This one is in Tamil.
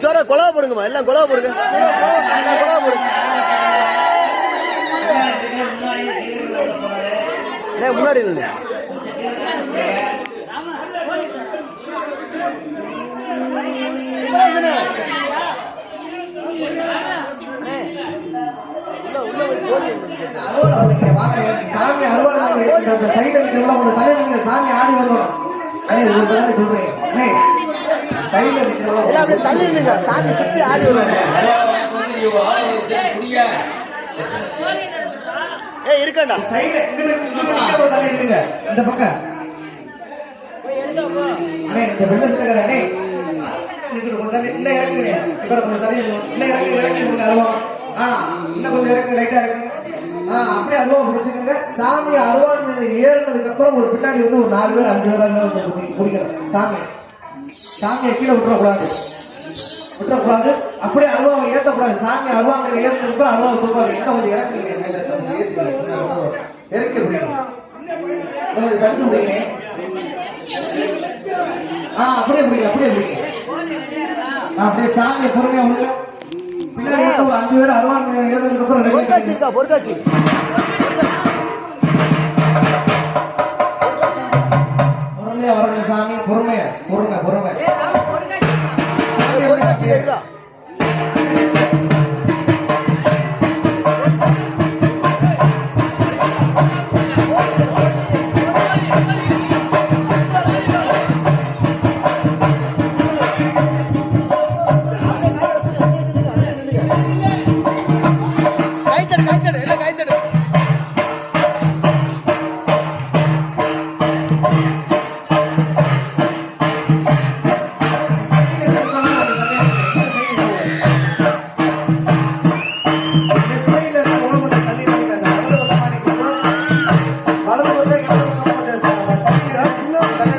சோற கொலா போடுங்கம்மா. எல்லாம் கொலா போடுங்க. எல்லாம் கொலா போடுங்க. முன்னாடி இல்லை சாமி அருவாள் வைக்கிற சாமி ஆடி வருவாங்க. அண்ணே, ஒரு சொல்றேன். அண்ணே, எல்லாம் அப்படியே தள்ளி சாமி சுத்தி ஆடி வருவாங்க இருக்கண்டா இந்த பக்கம் அண்ணே, இந்த வெள்ளை அண்ணே, தள்ளி, இன்னும் இறங்குங்க. இவரை கொஞ்சம் தள்ளி இன்னும் ஆ, இன்னும் கொஞ்சம் இறங்கு, லைட்டா ஆ, அப்படியே அருவா பிடிச்சுக்கோங்க. சாமி அருவான் மீது அப்புறம் ஒரு பின்னாடி வந்து ஒரு நாலு பேர் அஞ்சு பேர் அங்க வந்து சாமி சாமியை கீழே விட்டுறக்கூடாது. விட்டுறக்கூடாது. அப்படியே அருவாவை ஏற்றக்கூடாது சாமி அருவா மேல ஏறினதுக்கு அப்புறம் அருவாவை தூக்காது என்ன கொஞ்சம் இறக்குங்க மேல. இறக்கி கொஞ்சம் பிடிங்க ஆ அப்படியே பிடிங்க அப்படியே ஆ, அப்படியே சாமியை பொறுமையா விடுங்க. பின்னாடி ஒரு அஞ்சு பேர் அருவான் மேல ஏறினதுக்கு அப்புறம் பொற்காட்சி பொறுமையா வரணும் சாமி பொறுமையா. ஆசிரியர் Yeah. يا